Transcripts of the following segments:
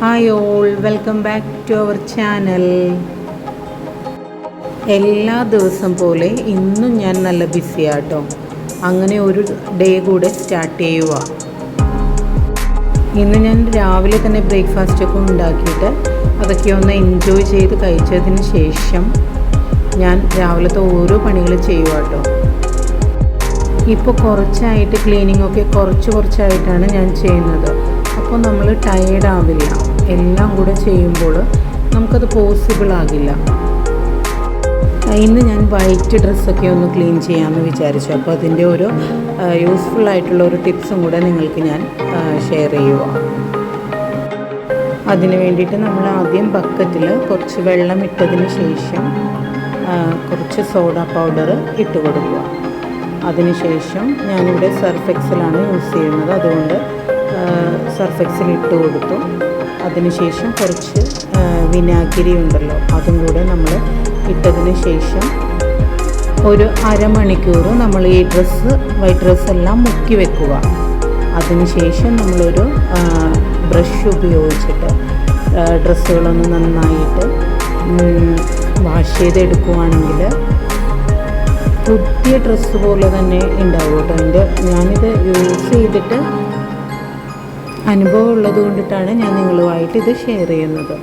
Hi all welcome back to our channel എല്ലാ ദിവസം പോലെ ഇന്നും ഞാൻ നല്ല ബിസിയാട്ടോ അങ്ങനെ ഒരു ഡേ കൂടെ സ്റ്റാർട്ട് ചെയ്യുക ഇന്ന് ഞാൻ രാവിലെ തന്നെ ബ്രേക്ക്ഫാസ്റ്റൊക്കെ ഉണ്ടാക്കിയിട്ട് അതൊക്കെ ഒന്ന് എൻജോയ് ചെയ്ത് കഴിച്ചതിന് ശേഷം ഞാൻ രാവിലത്തെ ഓരോ പണികൾ ചെയ്യുക കേട്ടോ ഇപ്പോൾ കുറച്ചായിട്ട് ക്ലീനിങ് ഒക്കെ കുറച്ച് കുറച്ചായിട്ടാണ് ഞാൻ ചെയ്യുന്നത്. അപ്പോൾ നമ്മൾ ടയേർഡ് ആവില്ല. എല്ലാം കൂടെ ചെയ്യുമ്പോൾ നമുക്കത് പോസിബിൾ ആകില്ല. ഇന്ന് ഞാൻ വൈറ്റ് ഡ്രസ്സൊക്കെ ഒന്ന് ക്ലീൻ ചെയ്യാമെന്ന് വിചാരിച്ചു. അപ്പോൾ അതിന്റെ ഒരു യൂസ്ഫുൾ ആയിട്ടുള്ള ഒരു ടിപ്സും കൂടെ നിങ്ങൾക്ക് ഞാൻ ഷെയർ ചെയ്യുക അതിന് വേണ്ടിയിട്ട് നമ്മൾ ആദ്യം ബക്കറ്റിൽ കുറച്ച് വെള്ളം ഇട്ടതിന് ശേഷം കുറച്ച് സോഡ പൗഡർ ഇട്ട് കൊടുക്കുക. അതിനുശേഷം ഞാനിവിടെ സർഫ് എക്സലാണ് യൂസ് ചെയ്യുന്നത്. അതുകൊണ്ട് സർഫ് എക്സൽ ഇട്ട് കൊടുത്തു. അതിനുശേഷം കുറച്ച് വിനാഗിരി ഉണ്ടല്ലോ അതും കൂടെ നമ്മൾ ഇട്ടതിന് ശേഷം ഒരു അരമണിക്കൂർ നമ്മൾ ഈ ഡ്രസ്സ് വൈറ്റ് ഡ്രസ്സ് എല്ലാം മുക്കി വെക്കുക. അതിനുശേഷം നമ്മളൊരു ബ്രഷ് ഉപയോഗിച്ചിട്ട് ഡ്രസ്സുകളൊന്ന് നന്നായിട്ട് വാഷ് ചെയ്തെടുക്കുവാണെങ്കിൽ പുതിയ ഡ്രസ്സ് പോലെ തന്നെ ഉണ്ടാവും കേട്ടോ എന്റെ ഞാനിത് യൂസ് ചെയ്തിട്ട് അനുഭവം ഉള്ളത് കൊണ്ടിട്ടാണ് ഞാൻ നിങ്ങളുമായിട്ട് ഇത് ഷെയർ ചെയ്യുന്നത്.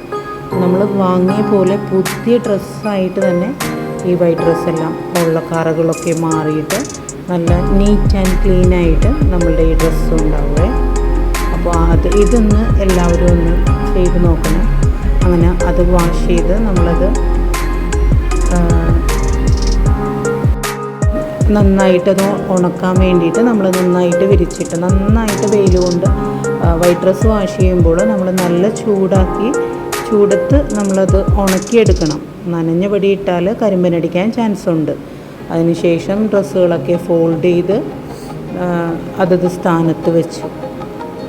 നമ്മൾ വാങ്ങിയ പോലെ പുതിയ ഡ്രസ്സായിട്ട് തന്നെ ഈ വൈറ്റ് ഡ്രസ്സെല്ലാം ഉള്ള കറകളൊക്കെ മാറിയിട്ട് നല്ല നീറ്റ് ആൻഡ് ക്ലീൻ ആയിട്ട് നമ്മളുടെ ഈ ഡ്രസ്സ് ഉണ്ടാവുകയെ അപ്പോൾ അത് ഇതൊന്ന് എല്ലാവരും ഒന്ന് ചെയ്ത് നോക്കണം. അങ്ങനെ അത് വാഷ് ചെയ്ത് നമ്മളത് നന്നായിട്ടത് ഉണക്കാൻ വേണ്ടിയിട്ട് നമ്മൾ നന്നായിട്ട് വിരിച്ചിട്ട് നന്നായിട്ട് വെയിൽ കൊണ്ട് വൈറ്റ് ഡ്രസ്സ് വാഷ് ചെയ്യുമ്പോൾ നമ്മൾ നല്ല ചൂടാക്കി ചൂടത്ത് നമ്മളത് ഉണക്കിയെടുക്കണം. നനഞ്ഞ പടി ഇട്ടാൽ കരിമ്പനടിക്കാൻ ചാൻസ് ഉണ്ട്. അതിനുശേഷം ഡ്രസ്സുകളൊക്കെ ഫോൾഡ് ചെയ്ത് അതത് സ്ഥാനത്ത് വെച്ചു.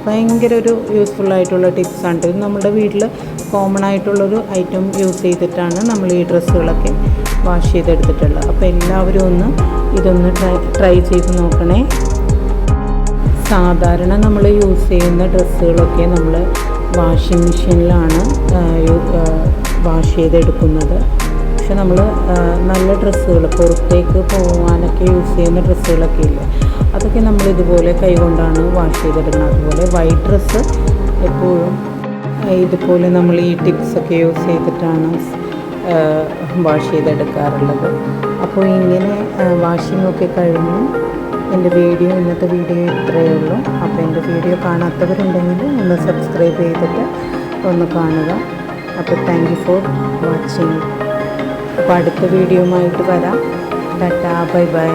ഭയങ്കര ഒരു യൂസ്ഫുൾ ആയിട്ടുള്ള ടിപ്സാണ് ഇത് നമ്മുടെ വീട്ടിൽ കോമൺ ആയിട്ടുള്ളൊരു ഐറ്റം യൂസ് ചെയ്തിട്ടാണ് നമ്മൾ ഈ ഡ്രസ്സുകളൊക്കെ വാഷ് ചെയ്തെടുത്തിട്ടുള്ളത്. അപ്പോൾ എല്ലാവരും ഒന്ന് ഇതൊന്ന് ട്രൈ ചെയ്ത് നോക്കണേ. സാധാരണ നമ്മൾ യൂസ് ചെയ്യുന്ന ഡ്രസ്സുകളൊക്കെ നമ്മൾ വാഷിംഗ് മെഷീനിലാണ് വാഷ് ചെയ്തെടുക്കുന്നത്. പക്ഷെ നമ്മൾ നല്ല ഡ്രസ്സുകൾ പുറത്തേക്ക് പോകാനൊക്കെ യൂസ് ചെയ്യുന്ന ഡ്രസ്സുകളൊക്കെ ഇല്ലേ? അതൊക്കെ നമ്മൾ ഇതുപോലെ കൈകൊണ്ടാണ് വാഷ് ചെയ്തെടുക്കുന്നത് അതുപോലെ വൈറ്റ് ഡ്രസ്സ് എപ്പോഴും ഇതുപോലെ നമ്മൾ ഈ ടിപ്സൊക്കെ യൂസ് ചെയ്തിട്ടാണ് വാഷ് ചെയ്തെടുക്കാറുള്ളത്. അപ്പോൾ ഇങ്ങനെ വാഷിങ്ങൊക്കെ കഴിഞ്ഞ് എന്റെ വീഡിയോ ഇന്നത്തെ വീഡിയോ ഇത്രയേ ഉള്ളൂ. അപ്പോൾ എന്റെ വീഡിയോ കാണാത്തവരുണ്ടെങ്കിൽ ഒന്ന് സബ്സ്ക്രൈബ് ചെയ്തിട്ട് ഒന്ന് കാണുക. അപ്പോൾ താങ്ക് യു ഫോർ വാച്ചിങ് അപ്പോൾ അടുത്ത വീഡിയോയുമായിട്ട് വരാം. Tata bye bye.